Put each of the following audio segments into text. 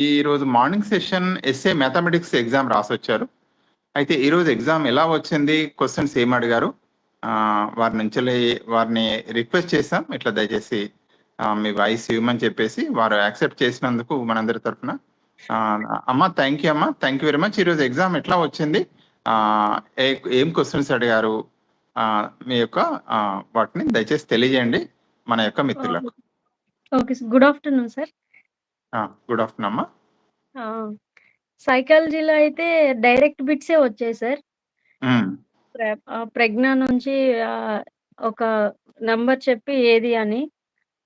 ఈరోజు morning session SA mathematics exam రాసొచ్చారు. అయితే ఈరోజు ఎగ్జామ్ ఎలా వచ్చింది? క్వశ్చన్స్ ఏం అడిగారు? వారి నుంచి వారిని రిక్వెస్ట్ చేసాం ఇట్లా దయచేసి మీ వాయిస్ ఇవ్వమని చెప్పేసి వారు యాక్సెప్ట్ చేసినందుకు మనందరి తరఫున. అమ్మ థ్యాంక్ యూ అమ్మ. థ్యాంక్ యూ వెరీ మచ్ ఈరోజు ఎగ్జామ్ ఎట్లా వచ్చింది? ఏ- ఏం క్వశ్చన్స్ అడిగారు? మీ యొక్క వాటిని దయచేసి తెలియజేయండి మన యొక్క మిత్రులకు. Okay sir. Good afternoon sir. Good afternoon అమ్మా. సైకాలజీలో అయితే డైరెక్ట్ బిట్సే వచ్చాయి సార్. ప్ర- ప్రజ్ఞ నుంచి ఒక నంబర్ చెప్పి ఏది అని.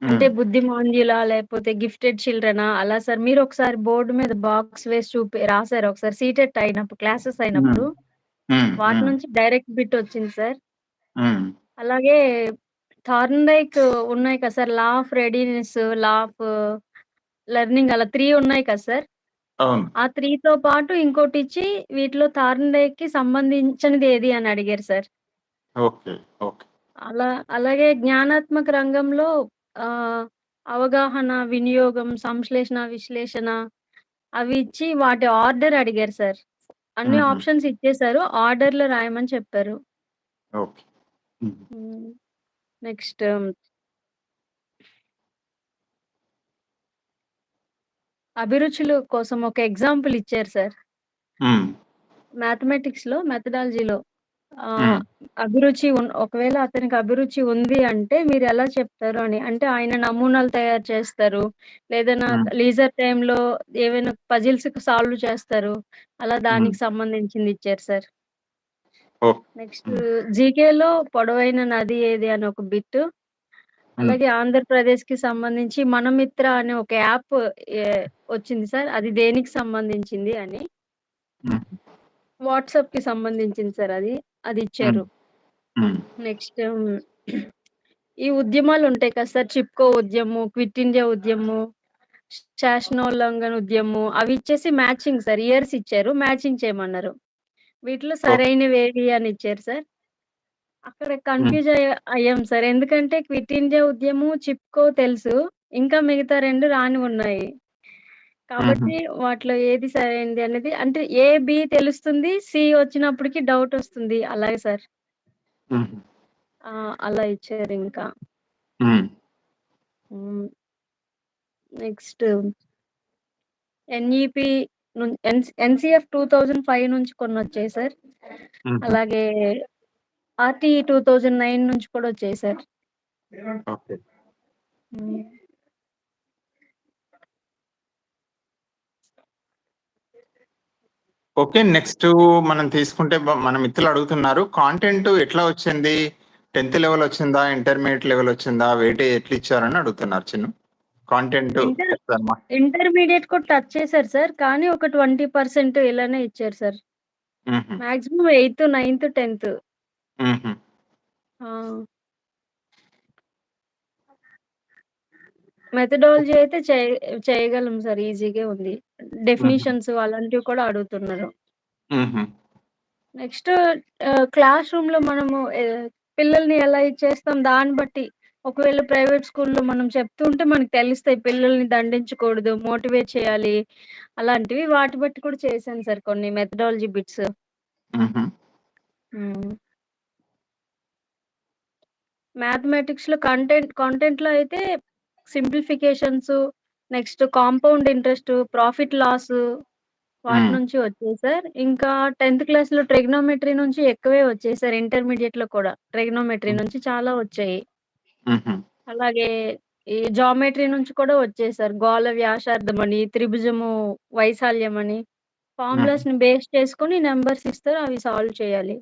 అంటే ఉమ్, బుద్ధిమాంద్యులా లేకపోతే గిఫ్టెడ్ చిల్డ్రనా అలా సార్. మీరు ఒకసారి బోర్డు మీద బాక్స్ వేసి చూపి రాశారు ఒకసారి సీటెట్ అయినప్పుడు క్లాసెస్ అయినప్పుడు. వాటి నుంచి డైరెక్ట్ బిట్ వచ్చింది సార్. అలాగే థార్న్డైక్ ఉన్నాయి కదా sir law of readiness law of learning అలా త్రీ ఉన్నాయి కదా సార్? అవును. ఆ త్రీతో పాటు ఇంకోటి ఇచ్చి వీటిలో థార్న్డైక్కి సంబంధించినది ఏది అని అడిగారు సార్. Okay okay. అలా అలాగే జ్ఞానాత్మక రంగంలో అవగాహన వినియోగం సంశ్లేషణ విశ్లేషణ అవి ఇచ్చి వాటి ఆర్డర్ అడిగారు సార్. అన్ని. ఆప్షన్స్ ఇచ్చేసారు ఆర్డర్లో రాయమని చెప్పారు. ఓకే. నెక్స్ట్ అభిరుచులు కోసం ఒక ఎగ్జాంపుల్ ఇచ్చారు సార్. మ్యాథమెటిక్స్లో మెథడాలజీలో. అభిరుచి ఒకవేళ అతనికి అభిరుచి ఉంది అంటే మీరు ఎలా చెప్తారు అని అంటే ఆయన నమూనాలు తయారు చేస్తారు లేదన్నా. లీజర్ టైంలో ఏవైనా పజిల్స్ సాల్వ్ చేస్తారు అలా దానికి సంబంధించింది ఇచ్చారు సార్. నెక్స్ట్ జీకేలో పొడవైన నది ఏది అని ఒక బిట్ అలాగే ఆంధ్రప్రదేశ్కి సంబంధించి మనమిత్ర అనే ఒక యాప్ వచ్చింది సార్. అది దేనికి సంబంధించింది అని. వాట్సాప్కి సంబంధించింది సార్ అది. అది ఇచ్చారు. నెక్స్ట్ ఈ ఉద్యమాలు ఉంటాయి కదా సార్. చిప్కో ఉద్యమం క్విట్ ఇండియా ఉద్యమం శాసనోల్లంఘన ఉద్యమం అవి ఇచ్చేసి మ్యాచింగ్ సార్. ఇయర్స్ ఇచ్చారు. మ్యాచింగ్ చేయమన్నారు. వీటిలో సరైనవి ఏవి అని ఇచ్చారు సార్? అక్కడ కన్ఫ్యూజ్ అయ్యాం సార్. ఎందుకంటే క్విట్ ఇండియా ఉద్యమం చిప్కో తెలుసు. ఇంకా మిగతా రెండు రాని ఉన్నాయి. కాబట్టి వాటిలో ఏది సరైనది అనేది అంటే ఏ బి తెలుస్తుంది సి వచ్చినప్పటికి డౌట్ వస్తుంది. అలాగే సార్. ఆ, అలా ఇచ్చారు ఇంకా. Next. NEP NCF two thousand five నుంచి కొన్ని వచ్చాయి సార్ అలాగే ఆర్టీ టూ థౌజండ్ నైన్ నుంచి కూడా వచ్చాయి సార్. ఓకే. ఓకే నెక్స్ట్ మనం తీసుకుంటే మన మిత్రులు అడుగుతున్నారు కాంటెంట్ ఎట్లా వచ్చింది? టెన్త్ లెవెల్ వచ్చిందా? ఇంటర్మీడియట్ లెవెల్ వచ్చిందా? వెయిటే ఎట్లా ఇచ్చారని అడుగుతున్నారు చిన్న. కాంటెంట్ ఇంటర్మీడియట్ కూడా టచ్ చేశారు సార్ కానీ ఒక ట్వంటీ పర్సెంట్ ఇలానే ఇచ్చారు sir. Maximum eighth ninth tenth hmm. Methodology అయితే చేయ చేయగలం సార్ ఈజీగా ఉంది డెఫినేషన్స్ అలాంటివి కూడా అడుగుతున్నారు. నెక్స్ట్ క్లాస్ రూమ్లో మనము ఆ, పిల్లల్ని ఎలా ఇచ్చేస్తాం దాన్ని బట్టి ఒకవేళ ప్రైవేట్ స్కూల్లో మనం చెప్తుంటే మనకు తెలుస్తాయి పిల్లల్ని దండించకూడదు మోటివేట్ చేయాలి అలాంటివి వాటి బట్టి కూడా చేశాను సార్ కొన్ని మెథడాలజీ బిట్స్. మ్యాథమెటిక్స్లో కంటెంట్ కాంటెంట్లో అయితే simplifications next compound interest profit loss వాటి Hmm. నుంచి వచ్చాయి సార్ ఇంకా టెన్త్ క్లాస్లో ట్రిగ్నోమెట్రీ నుంచి ఎక్కువే వచ్చాయి సార్ ఇంటర్మీడియట్లో కూడా ట్రిగ్నోమెట్రీ Hmm. నుంచి చాలా వచ్చాయి మ్మ్. అలాగే ఈ జామెట్రీ నుంచి కూడా వచ్చాయి సార్ గోళ వ్యాసార్థం అని త్రిభుజము వైశాల్యం అని ఫార్ములాస్ని బేస్ చేసుకొని నెంబర్స్ ఇస్తారు అవి సాల్వ్ చేయాలి.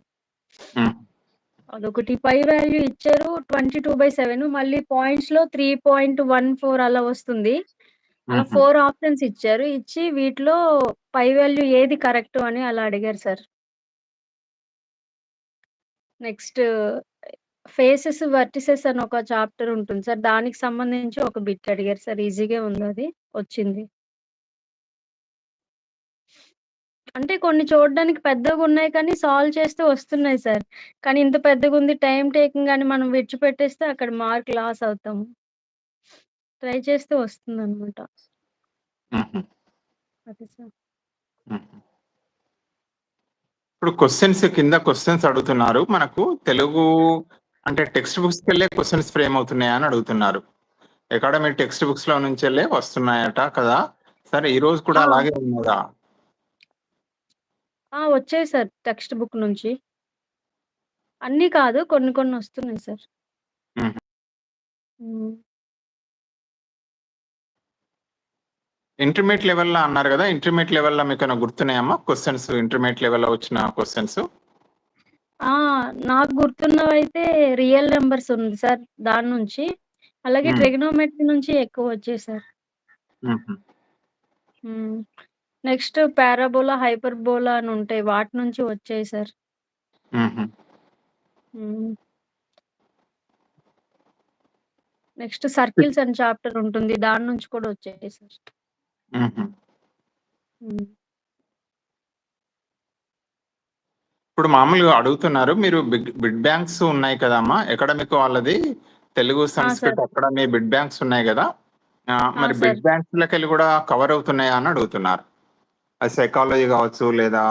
అదొకటి. పై వాల్యూ ఇచ్చారు ట్వంటీ టూ బై సెవెన్. మళ్ళీ పాయింట్స్లో త్రీ పాయింట్ వన్ ఫోర్ అలా వస్తుంది. ఫోర్ ఆప్షన్స్ ఇచ్చారు. ఇచ్చి వీటిలో పై వాల్యూ ఏది కరెక్ట్ అని అలా అడిగారు సార్. నెక్స్ట్ ఫేసెస్ వర్టిసెస్ అని ఒక చాప్టర్ ఉంటుంది సార్. దానికి సంబంధించి ఒక బిట్ అడిగారు సార్. ఈజీగా ఉంది అది. వచ్చింది. అంటే కొన్ని చూడడానికి పెద్దగా ఉన్నాయి కానీ సాల్వ్ చేస్తే వస్తున్నాయి సార్ కానీ ఇంత పెద్దగా ఉంది టైం టేకింగ్ అని మనం విడిచిపెట్టేస్తే అక్కడ మార్క్ లాస్ అవుతాము ట్రై చేస్తే వస్తుంది అనమాట సార్. హుహు. ఇప్పుడు క్వెషన్స్ కింద క్వెషన్స్ అడుగుతున్నారు. మనకు తెలుగు అంటే టెక్స్ట్ బుక్స్‌కెళ్ళే క్వెషన్స్ ఫ్రేమ్ అవుతున్నాయా అని అడుగుతున్నారు. అకాడమిక్ టెక్స్ట్ బుక్స్‌లో నుంచెల్లే వస్తున్నాయట కదా! సరే ఈరోజు కూడా! అలాగే ఉన్నదా? ఆ! వచ్చాయి సార్ టెక్స్ట్ బుక్ నుంచి. అన్నీ కాదు. కొన్ని కొన్ని వస్తున్నాయి సార్. హుహు. హ్మ్. ఇంటర్మీడియేట్ లెవెల్‌లో అన్నారు గదా! ఇంటర్మీడియేట్ లెవెల్‌లో మీకేమైనా గుర్తున్నాయమ్మా? క్వెషన్స్ ఇంటర్మీడియేట్ లెవెల్‌లో వచ్చిన క్వెషన్స్? ఆ! నాకు గుర్తున్నవైతే రియల్ నంబర్స్ ఉంది సార్ దాని నుంచి. అలాగే హ్మ్. ట్రిగనోమెట్రీ నుంచి ఎక్కువ వచ్చాయి సార్. హుహు. హ్మ్. నెక్స్ట్ పారాబోలా, హైపర్బోలా అని ఉంటాయి. వాటి నుంచి వచ్చాయి సార్. హుహు. హ్మ్. నెక్స్ట్ సర్కిల్స్ అని చాప్టర్ ఉంటుంది. దాని నుంచి కూడా వచ్చాయి సార్. హుహు. హ్మ్. ఇప్పుడు మామూలుగా అడుగుతున్నారు. మీరు బిగ్ బిడ్ బ్యాంక్స్ ఉన్నాయి కదమ్మా! అకాడమిక్ వాళ్ళది తెలుగు, ఆ! Sir. Sanskrit academy bit banks ఉన్నాయి గదా! ఆహ్, ఆ! మరి సార్. బిడ్ బ్యాంక్స్‌లకెళ్ళి గూడా కవర్ అవుతున్నాయా అని అడుగుతున్నారు. అది సైకాలజీ గావచ్చు లేదా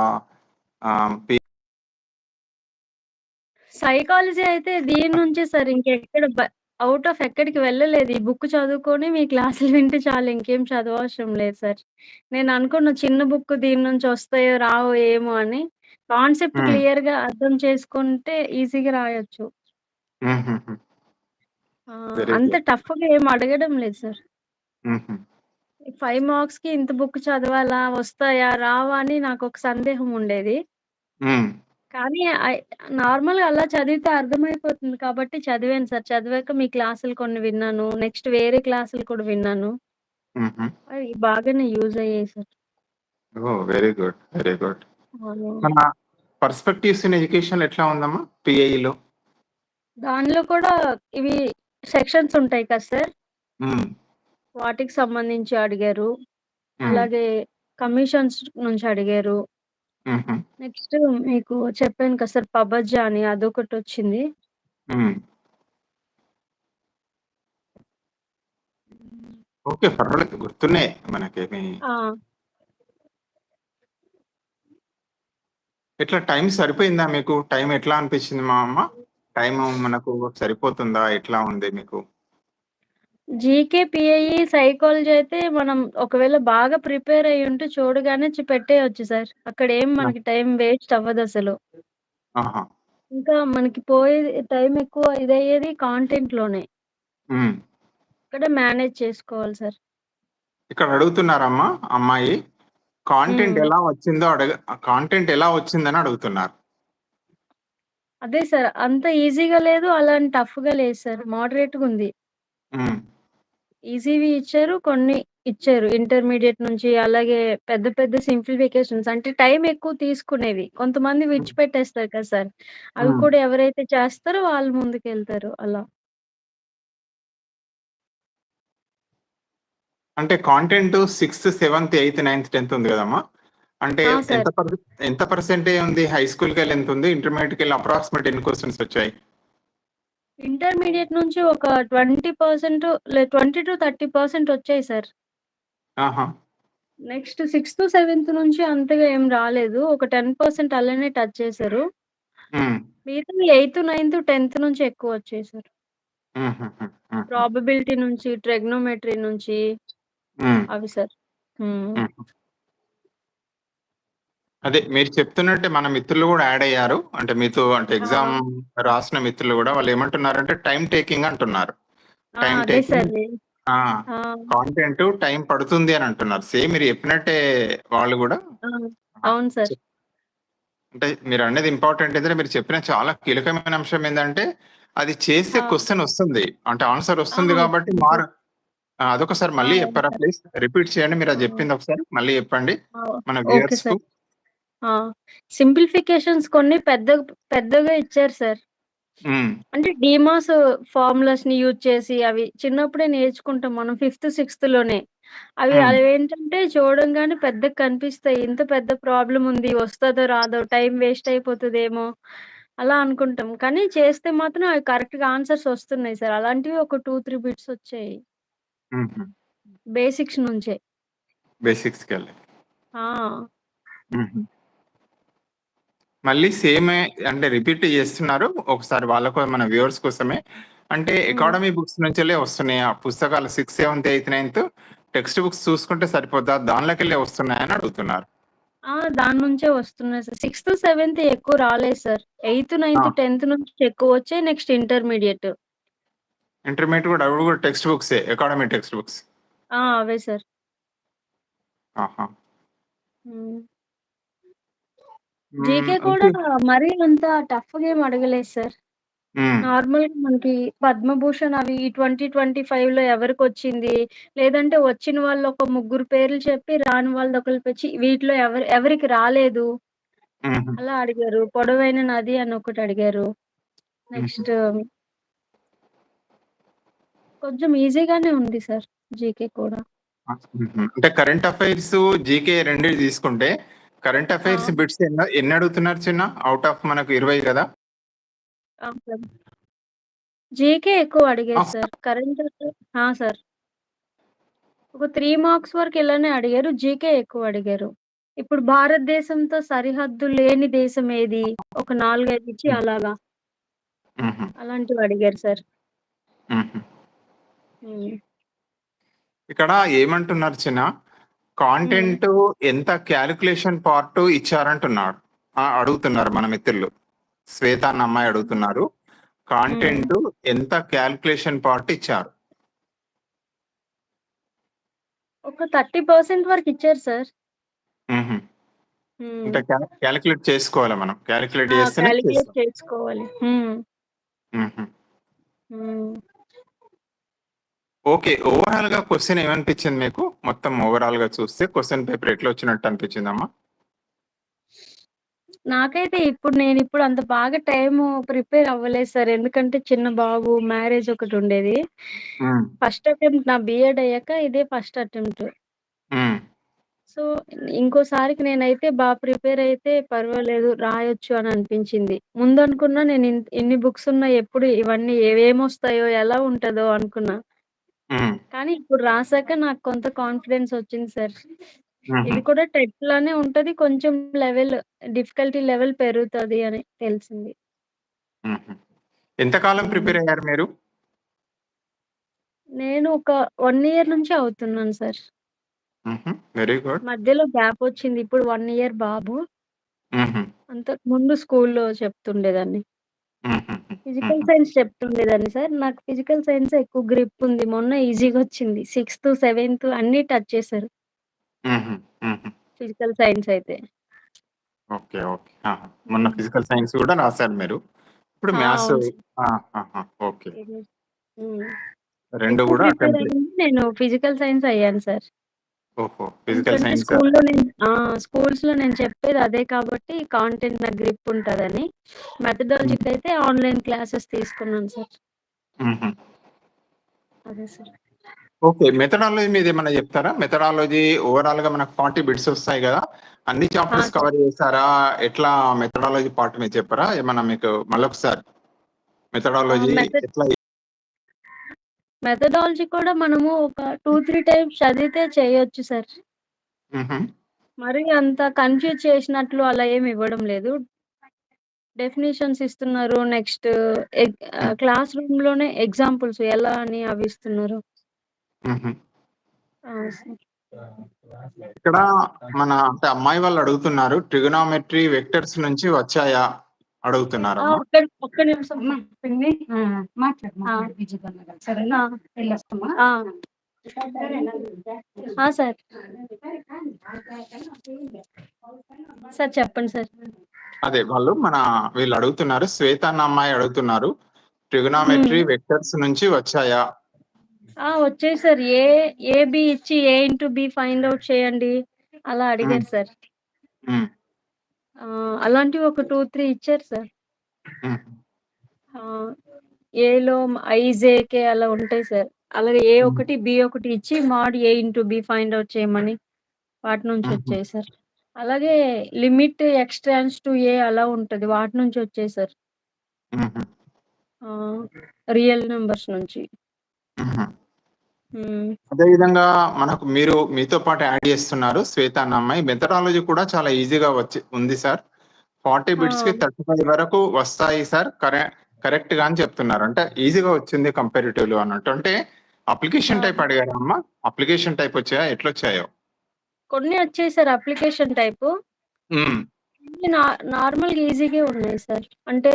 సైకాలజీ అయితే దీని నుంచే సార్. ఇంకెక్కడ ఔట్ ఆఫ్ ఎక్కడికి వెళ్ళలేదు. ఈ బుక్ చదువుకొని మీ క్లాసులు వింటే చాలు ఇంకేం చదవవసరం లేదు సార్. నేను అనుకున్న చిన్న బుక్ దీని నుంచి వస్తాయో రావో ఏమో అని. కాన్సెప్ట్ హ్మ్. క్లియర్‌గా అర్థం చేసుకుంటే ఈజీగా రాయొచ్చు. అంత గుడ్. టఫ్‌గా ఏమి అడగడం లేదు సార్. హుహు. 5 మార్క్స్‌కి ఇంత బుక్ చదవాలా? వస్తాయా? రావా? అని నాకొక సందేహం ఉండేది. కానీ అయ్ నార్మల్‌గా అలా చదివితే అర్థమైపోతుంది కాబట్టి చదివాను సార్. చదివాక మీ క్లాసులు కొన్ని విన్నాను. నెక్స్ట్ వేరే క్లాసులు కూడా విన్నాను. బాగానే యూజ్ అయ్యాయి sir. Oh! Very good. Very good. అవును. మన పర్స్పెక్టివ్స్ ఇన్ ఎడ్యుకేషన్‌లో ఎట్లా ఉందమ్మా? పీఐఈలో? దానిలో కూడా ఇవి సెక్షన్స్ ఉంటాయి కదా సార్! వాటికి సంబంధించి అడిగారు. హ్మ్. అలాగే కమిషన్స్ నుంచి అడిగారు. నెక్స్ట్ మీకు చెప్పాను కదా సార్ పబజా అని అదొకటొచ్చింది. హ్మ్. ఓకే. పర్వాలేదు. గుర్తున్నాయి. మనకేమి ఆ! ఎట్లా టైం సరిపోయిందా మీకు? టైం ఎట్లా అనిపించింది మా అమ్మ? టైము మనకు సరిపోతుందా? ఎట్లా ఉంది మీకు? జీకే, పీఐఈ, సైకాలజీ అయితే మనం ఒకవేళ బాగా ప్రిపేర్ అయ్యుంటే చూడగానే చ్ పెట్టేయొచ్చు సార్. అక్కడేం ఆ! మనకి టైం వేస్ట్ అవ్వదసలు. ఆహా! ఇంకా మనకి పోయేది టైం ఎక్కువ ఇదయ్యేది కాంటెంట్‌లోనే. హ్మ్. అక్కడ మేనేజ్ చేసుకోవాలి సార్. ఇక్కడ అడుగుతున్నారమ్మా అమ్మాయి. కాంటెంట్ హ్మ్. ఎలా వచ్చిందో అడగ కాంటెంట్ ఎలా వచ్చిందని అడుగుతున్నారు. అదే సార్. అంత ఈజీగా లేదు. అలా అని టఫ్‌గా లేదు సార్. మోడరేట్‌గుంది. హ్మ్. ఈజీవి ఇచ్చారు. కొన్ని ఇచ్చారు. ఇంటర్మీడియేట్ నుంచి అలాగే పెద్ద పెద్ద సింప్లిఫికేషన్స్ అంటే టైం ఎక్కువ తీసుకునేవి. కొంతమంది హ్మ్. విడిచిపెట్టేస్తారు కదా సార్! అవి. కూడా ఎవరైతే చేస్తారో వాళ్ళు ముందుకెళ్తారు అలా. అంటే content sixth, seventh, eighth, ninth, 10థ్ ఉంది గదమ్మా! అంటే ఆ! ఎంత సార్. పర్ ఎంత పర్సెంటేజ్ ఉంది? హై స్కూల్‌కెళ్ళి ఎంతుంది? ఇంటర్మీడియేట్‌కెళ్ళి అప్రాక్సిమేట్ ఎన్ని క్వెషన్స్ వచ్చాయి? ఇంటర్మీడియేట్ నుంచి ఒక 20% లే 20-30% వచ్చాయి సార్. ఆహా! నెక్స్ట్ సిక్స్త్, సెవెంత్ నుంచి అంతగా ఏం రాలేదు. ఒక 10% అలానే టచ్ చేశారు. హ్మ్. మిగతావి ఎయిత్, నైన్త్, 10థ్ నుంచి ఎక్కువొచ్చాయి సార్. హుహుహు. హుహు. ప్రాబబిలిటీ నుంచి, ట్రిగ్నోమెట్రీ నుంచి హ్మ్. అవి సార్. హ్మ్. హుహు. అదే మీరు చెప్తున్నట్టే మన మిత్రులు గూడా యాడ్ అయ్యారు. అంటే మీతో అంటే! ఎగ్జామ్ రాసిన మిత్రులు టేకింగ్ అంటున్నారు. ఆ! టైమ్ అదే టేకింగ్ సార్. ఆ! ఆ! కాంటెంట్ టైం పడుతుంది అని అంటున్నారు. సేమ్ మీరు చెప్పినట్టే వాళ్ళు! ఆ! అవును సార్. అంటే మీరన్నది ఇంపార్టెంట్ ఏందంటే మీరు చెప్పిన చాలా కీలకమైన అంశం ఏందంటే అది చేస్తే! క్వెషన్ వస్తుంది. అంటే ఆన్సర్! వస్తుంది మార్ సార్. ఆ! అదొకసారి! మళ్ళీ చెప్పారా. ప్లీజ్? రిపీట్ చేయండి మీరది ఆ! జెప్పింది ఒకసారి మళ్ళీ చెప్పండి. మన ఓకే వ్యూయర్స్‌కు. ఆ! సింప్లిఫికేషన్స్ కొన్ని పెద్దగా పెద్దగా ఇచ్చారు సార్. హ్మ్. అంటే డీమాస్ ఫార్ములాస్‌ని యూజ్ చేసి అవి చిన్నప్పుడే నేర్చుకుంటాం మనం ఫిఫ్త్, సిక్స్త్‌లోనే. అవి హ్మ్. అవేంటంటే చూడంగానే పెద్దగా కనిపిస్తాయి. ఇంత పెద్ద ప్రాబ్లమ్ ఉంది. వస్తదో రాదో టైం వేస్ట్ అయిపోతదేమో అలా అనుకుంటాం. కానీ చేస్తే మాత్రం అవి కరెక్ట్‌గా ఆన్సర్స్ వస్తున్నాయి సార్. అలాంటివి ఒక 2, 3 బిట్స్ వచ్చాయి. హుహు. బేసిక్స్ నుంచే. బేసిక్స్‌కెళ్ళి. ఆ! హుహు. మళ్ళీ సేమే అంటే రిపీట్ చేస్తున్నారు. ఒకసారి వాళ్ళకు మన వ్యూవర్స్ కోసమే. అంటే హ్మ్. అకాడమీ బుక్స్ నుంచెల్లే వస్తున్నాయా? పుస్తకాలు 6, 7, 8, 9 టెక్స్ట్ బుక్స్ చూసుకుంటే సరిపోద్దా? దానిలోకెళ్ళే వస్తున్నాయని అడుగుతున్నారు. ఆ! దాని నుంచే వస్తున్నాయి సార్. సిక్స్త్, సెవెంత్ ఎక్కువ రాలేదు సార్. ఎయిత్, నైన్త్, ఆ! 10థ్ నుంచి ఎక్కువొచ్చాయి. Next intermediate. ఇంటర్మీడియేట్ గూడా అవి గూడా టెక్స్ట్ బుక్సే. Academy textbooks. ఆ! అవే సార్. ఆహా! హ్మ్. జీకే కూడా మరీ అంత టఫ్‌గా ఏమి అడగలేదు సార్. హ్మ్. నార్మల్‌గా మనకి పద్మభూషణ్ అవి 2025లో ఎవరికొచ్చింది? లేదంటే వచ్చిన వాళ్ళు ఒక ముగ్గురు పేర్లు చెప్పి రాని వాళ్ళది ఒకళ్ళు పిచ్చి వీటిలో ఎవరి ఎవరికి రాలేదు? హుహు. అలా అడిగారు. పొడవైన నది అని ఒకటి అడిగారు. హుహు. నెక్స్ట్ కొంచెం ఈజీగానే ఉంది సార్ జీకే కూడా. ఆ! హుహు. అంటే కరెంట్ అఫైర్స్, జీకే రెండు తీసుకుంటే కరెంట్ అఫైర్స్! బిట్స్ ఎన్న అడుగుతున్నారు చిన్న? ఔట్ ఆఫ్ మనకు 20 గదా! ఆ! సార్. జీకే ఎక్కువ! అడిగారు సార్. కరెంట్! సార్. ఒక 3 మార్క్స్ వరకు ఇలానే అడిగారు. జీకే ఎక్కువ అడిగారు. ఇప్పుడు భారతదేశంతో సరిహద్దు లేని దేశం ఏది? ఒక 4, 5 ఇచ్చి. అలాగా. అలాంటివి అడిగారు సార్. ఇక్కడ ఏమంటున్నారు చిన్న. కాంటెంట్ ఎంత క్యాలిక్యులేషన్ పార్ట్ ఇచ్చారంటున్నాడు. ఆ! అడుగుతున్నారు మన మిత్రులు. శ్వేత అన్న అమ్మాయి. అడుగుతున్నారు. కాంటెంట్ ఎంత క్యాలిక్యులేషన్ పార్ట్ ఇచ్చారు? ఒక 30% వరకు ఇచ్చారు సార్. హ్మ్. అంటే క్యాల్ క్యాలిక్యులేట్ చేసుకోవాలా మనం. క్యాలిక్యులేట్ చేస్తాం. చేసుకోవాలి. ఓకే. ఓవరాల్‌గా క్వెషన్ ఏమనిపించింది మీకు? మొత్తం ఓవరాల్‌గా చూస్తే క్వెషన్ పేపర్ ఎట్లా వచ్చినట్టు అనిపించిందమ్మా? నాకైతే ఇప్పుడు నేనిప్పుడు అంత బాగా టైము ప్రిపేర్ అవ్వలేదు సార్. ఎందుకంటే చిన్న బాబు, మ్యారేజ్ ఒకటుండేది. హ్మ్. ఫస్ట్ అటెంప్ట్ నా బీఎడ్ అయ్యాక ఇదే ఫస్ట్ అటెంప్ట్. హ్మ్. సో, ఇంకోసారికి నేనైతే బా ప్రిపేర్ అయితే పర్వాలేదు రాయొచ్చు అని అనిపించింది. ముందనుకున్నా నేను ఇన్ ఇన్ని బుక్స్ ఉన్నాయి ఎప్పుడు ఇవన్నీ ఏమొస్తాయో, ఎలా ఉంటదో అనుకున్నా. హ్మ్. కానీ ఇప్పుడు రాసాక నాకు కొంత కాన్ఫిడెన్స్ వచ్చింది సార్. ఇది కూడా టెట్ లానే ఉంటది. కొంచెం లెవెల్ డిఫికల్టీ లెవెల్ పెరుగుతది అని తెలిసింది. హుహు. ఎంత కాలం హ్మ్. ప్రిపేర్ అయ్యారు మీరు? నేను ఒక 1 ఇయర్ నుంచి అవుతున్నాను సార్. హుహు. Very good. మధ్యలో గ్యాప్ వచ్చింది. ఇప్పుడు 1 ఇయర్ బాబు. హుహు. అంతకుముందు స్కూల్‌లో చెప్తుండేదాన్ని. హుహుహు. ఫిజికల్ హుహు. సైన్స్ చెప్తుండేదాన్ని సార్. నాకు ఫిజికల్ సైన్సే ఎక్కువ గ్రిప్ ఉంది. మొన్న ఈజీగొచ్చింది. సిక్స్త్, సెవెంత్ అన్నీ టచ్ చేశారు. హుహు. హుహు. ఫిజికల్ సైన్స్ అయితే. ఓకే. ఓకే. ఆహా! మొన్న హ్మ్. ఫిజికల్ సైన్స్ గూడా రాసారు మీరు. ఇప్పుడు ఆ! మ్యాథ్స్ అవును సార్. ఆహాహా! ఓకే. ఇది హ్మ్. 2 ఎక్కువ గూడా ప్రిపేర్ అటెంప్ట్ అయింది నేను ఫిజికల్ సైన్స్ అయ్యాను సార్. ఓహో! ఫిజికల్ ఎందుకంటే సైన్స్ స్కూల్‌లో నేను ఆ! స్కూల్స్‌లో నేను చెప్పేది అదే కాబట్టి కాంటెంట్ నాకు గ్రిప్ ఉంటదని. హ్మ్. మెథడాలజీకైతే ఆన్‌లైన్ క్లాసెస్ తీసుకున్నాను సార్. హుహు. అదే సార్. ఓకే. మెథడాలజీ మీదేమన్నా చెప్తారా? మెథడాలజీ ఓవరాల్‌గా మనకు 40 బిట్స్ వస్తాయి గదా! అన్ని ఆ! Chapters sir. కవర్ చేసారా? ఎట్లా మెథడాలజీ పార్ట్ మీద చెప్పరా? ఏమన్నా మీకు మళ్ళొకసారి ఆ! మెథడాలజీ మెథడ్ ఎట్లా మెథడాలజీ కూడా మనము ఒక 2, 3 టైమ్స్ చదివితే చేయొచ్చు సార్. హుహు. మరీ అంత కన్‌ఫ్యూజ్ చేసినట్లు అలా ఏమి ఇవ్వడం లేదు. డెఫినిషన్స్ ఇస్తున్నారు. నెక్స్ట్ ఎగ్ ఆహ్. క్లాస్ రూమ్‌లోనే ఎగ్జాంపుల్స్ ఎలా అని అవి ఇస్తున్నారు. హుహు. ఆ! సార్. ఇక్కడ మన అంటే అమ్మాయి వాళ్ళు అడుగుతున్నారు. ట్రిగోనామెట్రీ వెక్టర్స్ నుంచి వచ్చాయా? ఆ! అడుగుతున్నారమ్మా. ఒక్క నిమిషం పిన్ని! సార్. సార్ చెప్పండి సార్. అదే వాళ్ళు మన వీళ్ళు అడుగుతున్నారు. శ్వేత అన్న అమ్మాయి అడుగుతున్నారు. ట్రిగోనామెట్రీ. వెక్టర్స్ నుంచి వచ్చాయా? ఆ! వచ్చాయి సార్. ఏ, ఏబీ ఇచ్చి A into B find out చేయండి. అలా. అడిగారు సార్. ఆ! అలాంటివి ఒక 2, 3 ఇచ్చారు సార్. ఆ! ఏలో ఐ, జే, కే అలా ఉంటాయి సార్. అలాగే ఏ హ్మ్. ఒకటి, బి ఒకటి ఇచ్చి mod A into B find out చేయమని వాటి నుంచి హుహు. వచ్చాయి సార్. అలాగే limit extends to A అలా ఉంటది. వాటి నుంచి వచ్చాయి సార్. హుహు. ఆ! రియల్ నంబర్స్ నుంచి. హుహు. అదేవిధంగా మనకు మీరు మీతో పాటు యాడ్ చేస్తున్నారు శ్వేత అన్న అమ్మాయి. మెథడాలజీ కూడా చాలా ఈజీగా వచ్చి ఉంది సార్. 40 ఆ! బిట్స్‌కి 35 వరకు వస్తాయి సార్. కరె కరెక్ట్‌గా అని చెప్తున్నారు. అంటే ఈజీగా వచ్చింది కంపారిటివ్‌లో అన్నట్టు. అంటే అప్లికేషన్! టైప్ అడిగారా అమ్మ? అప్లికేషన్ టైప్ వచ్చాయా? ఎట్లొచ్చాయో? కొన్ని వచ్చాయి సార్ అప్లికేషన్ టైపు. హ్మ్. కొన్ని నా నార్మల్‌గా ఈజీగే ఉన్నాయి సార్. అంటే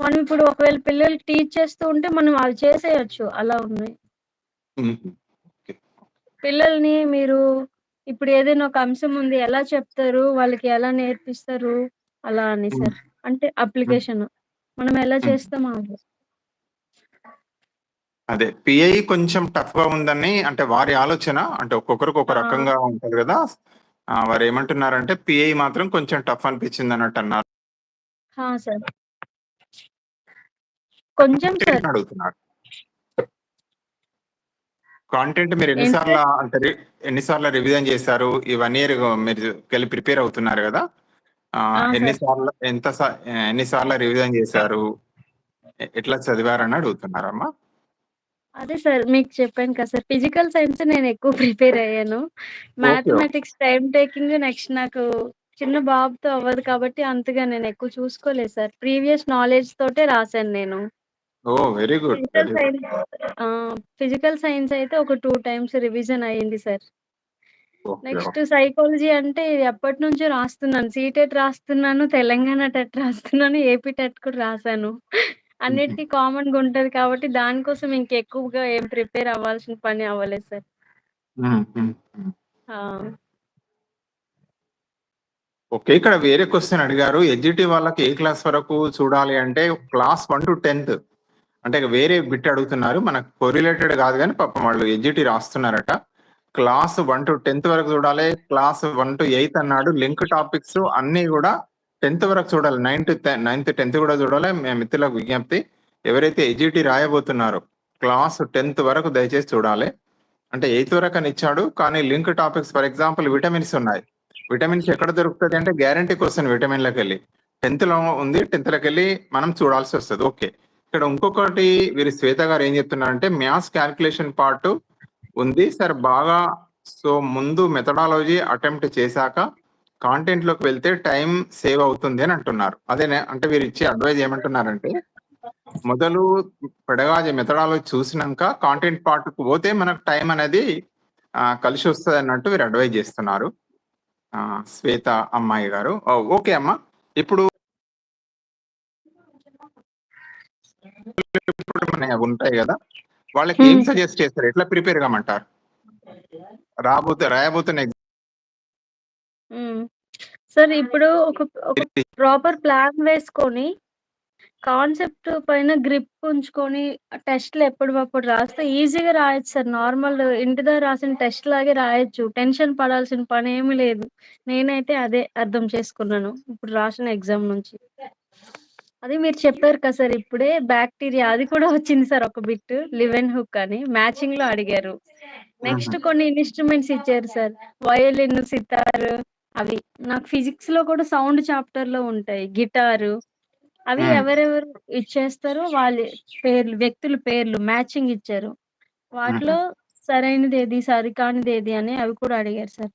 మనం ఇప్పుడు ఒకవేళ పిల్లలకి టీచ్ చేస్తూ ఉంటే మనం అవి చేసేయొచ్చు. అలా ఉన్నాయి. హుహు. ఓకే. పిల్లల్ని మీరు ఇప్పుడు ఏదైనా ఒక అంశం ఉంది. ఎలా చెప్తారు? వాళ్ళకి ఎలా నేర్పిస్తారు? అలా అని హ్మ్. సార్. అంటే హ్మ్. అప్లికేషన్. మనం ఎలా హ్మ్. చేస్తామో అలా. అదే. పీఐ కొంచెం టఫ్‌గా ఉందని అంటే వారి ఆలోచన. అంటే ఒక్కొక్కరికి ఒక ఆ! రకంగా ఉంటది గదా! ఆహ్, వారేమంటున్నారంటే పీఐ మాత్రం కొంచెం టఫ్ అనిపించిందన్నట్టు అన్నారు. ఆ! సార్. కొంచెం సార్. అడుగుతున్నారు. కాంటెంట్ మీరు ఎన్ని ఏంటి సార్ల సార్? అంటే రి ఎన్ని సార్ల రివిజన్ చేశారు? ఈ 1 ఇయర్ మీరుకెళ్ళి ప్రిపేర్ అవుతున్నారు గదా! ఆహ్, ఆ! ఎన్ని సార్. సార్ల ఎంత సా ఎన్ని సార్ల రివిజన్ చేశారు? ఎట్లా చదివారని అడుగుతున్నారమ్మా? అదే సార్ మీకు చెప్పాను కదా సార్. ఫిజికల్ సైన్స్ నేను ఎక్కువ ప్రిపేర్ అయ్యాను. మ్యాథమెటిక్స్ టైమ్ టేకింగ్ నెక్స్ట్ నాకు చిన్న బాబుతో అవ్వదు కాబట్టి అంతగా నేను ఎక్కువ చూసుకోలేదు సార్. ప్రీవియస్ నాలెడ్జ్ తోటే రాసాను నేను. ఓహ్! Very good. Physical very good. Science ఆ! ఫిజికల్ సైన్స్ అయితే ఒక 2 టైమ్స్ రివిజన్ అయింది sir. Okay. Next okay. Psychology అంటే ఎప్పటినుంచో రాస్తున్నాను. సీటెట్ రాస్తున్నాను, తెలంగాణ టెట్ రాస్తున్నాను, ఏపీ టెట్ కూడా రాసాను. హుహు. అన్నిటికి కామన్‌గా ఉంటది కాబట్టి దానికోసం ఇంకెక్కువగా ఏం ప్రిపేర్ అవ్వాల్సిన పని అవ్వలేదు సార్. హ్మ్. హ్మ్. హ్మ్. ఆ! ఓకే. ఇక్కడ వేరే క్వెషన్ అడిగారు. ఎడ్జిటి వాళ్ళకి ఏ క్లాస్ వరకు చూడాలి అంటే క్లాస్ 1-10 అంటే వేరే బిట్ అడుగుతున్నారు. మనకు కొరిలేటెడ్ కాదు కానీ పాపం వాళ్ళు ఎడ్జిటీ రాస్తున్నారట. క్లాస్ 1-10 వరకు చూడాలి. క్లాస్ 1-8 అన్నాడు. లింక్ టాపిక్స్ అన్నీ కూడా టెన్త్ వరకు చూడాలి. నైన్త్ నైన్త్, 10థ్ కూడా చూడాలి. మేము మిత్రులకు విజ్ఞప్తి. ఎవరైతే ఎజిటి రాయబోతున్నారో క్లాస్ 10థ్ వరకు దయచేసి చూడాలి. అంటే ఎయిత్ వరకు అని ఇచ్చాడు. కానీ link topics for example vitamins ఉన్నాయి. విటమిన్స్ ఎక్కడ దొరుకుతుంది అంటే గ్యారంటీ క్వశ్చన్ విటమిన్లకు వెళ్ళి టెన్త్లో ఉంది. 10థ్‌లకెళ్ళి మనం చూడాల్సి వస్తుంది ఓకే. ఇక్కడ ఇంకొకటి వీరు శ్వేత గారు ఏం చెప్తున్నారంటే మ్యాథ్స్ క్యాల్కులేషన్ పార్ట్ ఉంది. సార్ బాగా సో ముందు మెథడాలజీ అటెంప్ట్ చేశాక కాంటెంట్లోకి వెళ్తే టైం సేవ్ అవుతుంది అని అంటున్నారు. అదే అంటే వీరు ఇచ్చే అడ్వైజ్ ఏమంటున్నారంటే మొదలు పెడగాజే మెథడాలజీ చూసినాక కాంటెంట్ పార్ట్‌కి పోతే మనకు టైం అనేది కలిసి వస్తుంది అన్నట్టు వీరు అడ్వైజ్ చేస్తున్నారు. శ్వేత అమ్మాయి గారు. ఓకే అమ్మ. ఇప్పుడు ఇప్పుడు మనయి ఉంటాయి గదా! వాళ్ళకి ఏం. సజెస్ట్ చేస్తారు? ఎట్లా ప్రిపేర్ కమ్మంటారు? రాబోతే రాయబోతున్న. సార్ ఇప్పుడు ఒక ఒక ప్రాపర్ ప్లాన్ వేసుకొని కాన్సెప్ట్ పైన గ్రిప్ ఉంచుకొని టెస్ట్‌లు ఎప్పటివప్పుడు రాస్తే ఈజీగా రాయొచ్చు సార్. నార్మల్ ఇంటి దగ్గర రాసిన టెస్ట్ లాగే రాయొచ్చు. టెన్షన్ పడాల్సిన పనేమి లేదు. నేనైతే అదే అర్థం చేసుకున్నాను. ఇప్పుడు రాసిన ఎగ్జామ్ నుంచి. అది మీరు చెప్పారు కదా సార్ ఇప్పుడే బ్యాక్టీరియా అది కూడా వచ్చింది సార్ ఒక బిట్. లివెన్ హుక్ అని మ్యాచింగ్‌లో అడిగారు. నెక్స్ట్. కొన్ని ఇన్‌స్ట్రుమెంట్స్ ఇచ్చారు సార్. వయోలిన్, సితార్ అవి. నాకు ఫిజిక్స్‌లో కూడా సౌండ్ చాప్టర్‌లో ఉంటాయి. గిటారు అవి. ఎవరెవరు ఇచ్చేస్తారో వాళ్ళ పేర్లు వ్యక్తుల పేర్లు మ్యాచింగ్ ఇచ్చారు. వాటిలో సరైనదేది, సరికానిదేది అని అవి కూడా అడిగారు సార్.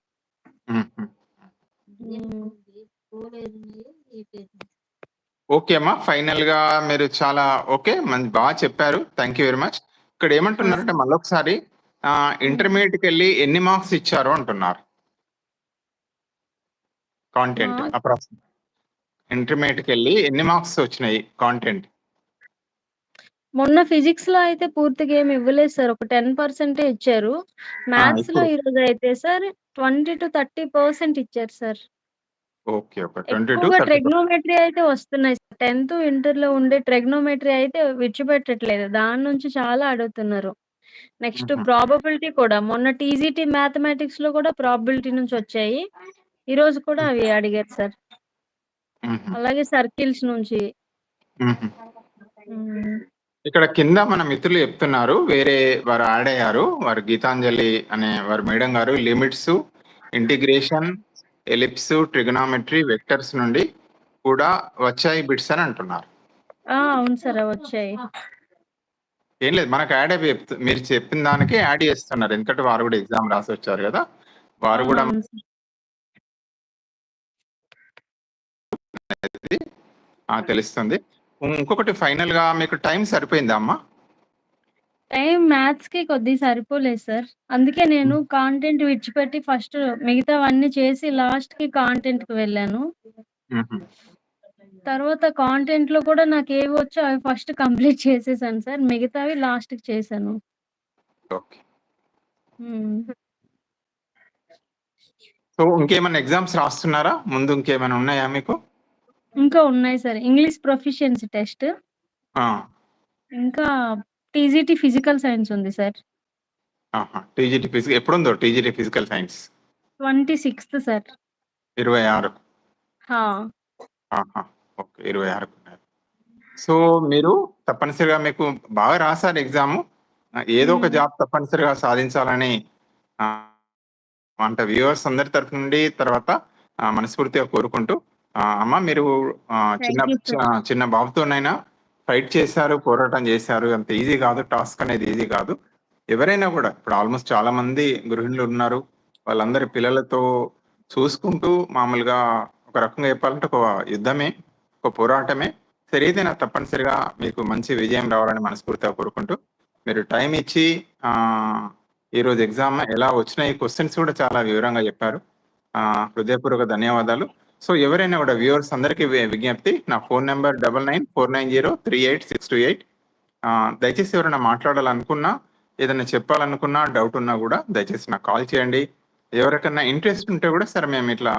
ఓకే అమ్మా. ఫైనల్‌గా మీరు చాలా ఓకే. మం బా చెప్పారు. Thank you very much. ఇక్కడ! ఏమంటున్నారంటే సార్. మళ్ళొకసారి ఆహ్, హ్మ్. ఇంటర్మీడియేట్‌కెళ్ళి ఎన్ని మార్క్స్ ఇచ్చారు అంటున్నారు? కాంటెంట్ మార్క్స్ అప్రాక్స్ ఇంటర్మీడియేట్‌కెళ్ళి ఎన్ని మార్క్స్ వచ్చినాయి కాంటెంట్? మొన్న ఫిజిక్స్‌లో అయితే పూర్తిగా ఏమి ఇవ్వలేదు సార్. ఒక 10% ఇచ్చారు. ఆ! మ్యాథ్స్‌లో ఇప్పుడు ఈరోజైతే సార్ 20-30% ఇచ్చారు సార్. ఓకే. ఓకే. ఎక్కువగా 20-30 ట్రిగ్నోమెట్రీ అయితే వస్తున్నాయి. 10థ్, ఇంటర్‌లో ఉండే ట్రిగ్నోమెట్రీ అయితే విడిచిపెట్టట్లేదు. దాని నుంచి చాలా అడుగుతున్నారు. నెక్స్ట్ హుహు. ప్రాబబిలిటీ కూడా మొన్న టీజీటీ మ్యాథమెటిక్స్‌లో కూడా ప్రాబబిలిటీ నుంచి వచ్చాయి. ఈరోజు కూడా హ్మ్. అవి అడిగారు సార్. హుహు. అలాగే సర్కిల్స్ నుంచి. హుహు. హ్మ్. ఇక్కడ కింద మన మిత్రులు చెప్తున్నారు. వేరే వారు యాడ్ అయ్యారు. వారు గీతాంజలి అనే వారు మేడం గారు limits, integration, ellipse, trigonometry, vectors నుండి కూడా వచ్చాయి బిట్స్ అని అంటున్నారు. ఆ! అవును సార్. అవొచ్చాయి. ఏం లేదు మనకు యాడ్ అయిపోయి చెప్తు- మీరు చెప్పిన దానికి యాడ్ చేస్తున్నారు ఎందుకంటే వారు కూడా ఎగ్జామ్ రాసి వచ్చారు కదా వారు కూడా అవును సార్. అనేది, ఆ, తెలుస్తుంది ఇంకొకటి ఫైనల్గా మీకు టైం సరిపోయిందా అమ్మా టైం మ్యాథ్స్‌కి కొద్దిగా సరిపోలేదు సార్. అందుకే నేను కాంటెంట్ విడిచిపెట్టి ఫస్ట్ మిగతావన్నీ చేసి లాస్ట్‌కి కాంటెంట్‌కి వెళ్ళాను. తర్వాత కాంటెంట్‌లో కూడా నాకేవి వచ్చో అవి ఫస్ట్ కంప్లీట్ చేసేసాను సార్. మిగతావి లాస్ట్‌కి చేశాను. ఓకే. సో ఇంకేమైనా ఎగ్జామ్స్ రాస్తున్నారా ముందు ఇంకేమైనా ఉన్నాయా మీకు ఇంకా ఉన్నాయి సార్. English proficiency test. ఇంకా టీజీటీ ఫిజికల్ సైన్స్ ఉంది సార్. టీజీటీ ఫిజికల్ ఎప్పుడుందో టీజీటీ ఫిజికల్ సైన్స్ 26థ్ సార్. ఇరవై ఆరు ఇరవై ఆరు సో మీరు తప్పనిసరిగా మీకు బాగా రాశారు ఎగ్జామ్. ఏదో ఒక. జాబ్ తప్పనిసరిగా సాధించాలని అంటే వ్యూవర్స్ అందరి తరఫు నుండి తర్వాత మనస్ఫూర్తిగా కోరుకుంటూ అమ్మ మీరు చిన్న చిన్న బాబుతోనైనా ఫైట్ చేశారు పోరాటం చేశారు అంత ఈజీ కాదు టాస్క్ అనేది ఈజీ కాదు. ఎవరైనా కూడా ఇప్పుడు ఆల్మోస్ట్ చాలా మంది గృహిణులు ఉన్నారు. వాళ్ళందరి పిల్లలతో చూసుకుంటూ మామూలుగా ఒక రకంగా చెప్పాలంటే ఒక యుద్ధమే. ఒక పోరాటమే. సరే తప్పనిసరిగా మీకు మంచి విజయం రావాలని మనస్ఫూర్తిగా కోరుకుంటూ మీరు టైం ఇచ్చి ఈరోజు ఈ రోజు ఎగ్జామ్ ఎలా వచ్చినాయి? క్వశ్చన్స్ కూడా చాలా వివరంగా చెప్పారు. హృదయపూర్వక ధన్యవాదాలు. సో ఎవరైనా కూడా వ్యూవర్స్ అందరికీ విజ్ఞప్తి నా phone number double nine four nine zero three eight six two eight. దయచేసి ఎవరైనా మాట్లాడాలనుకున్నా ఏదైనా చెప్పాలనుకున్నా డౌట్ ఉన్నా కూడా దయచేసి నాకు కాల్ చేయండి. ఎవరికైనా ఇంట్రెస్ట్ ఉంటే కూడా సరే మేము ఇట్లా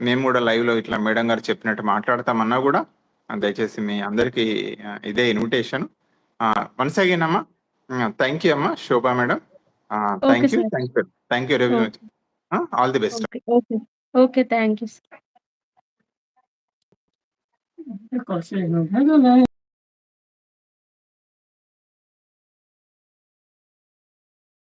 మేము కూడా live లో ఇట్లా మేడం గారు చెప్పినట్టు మాట్లాడతామన్నా కూడా దయచేసి మీ అందరికీ ఇదే ఇన్విటేషన్ వన్స్ అగైన్ అమ్మా థ్యాంక్ యూ అమ్మా Shobha madam thank you. Thank you thank you very much all the best okay. Thank you.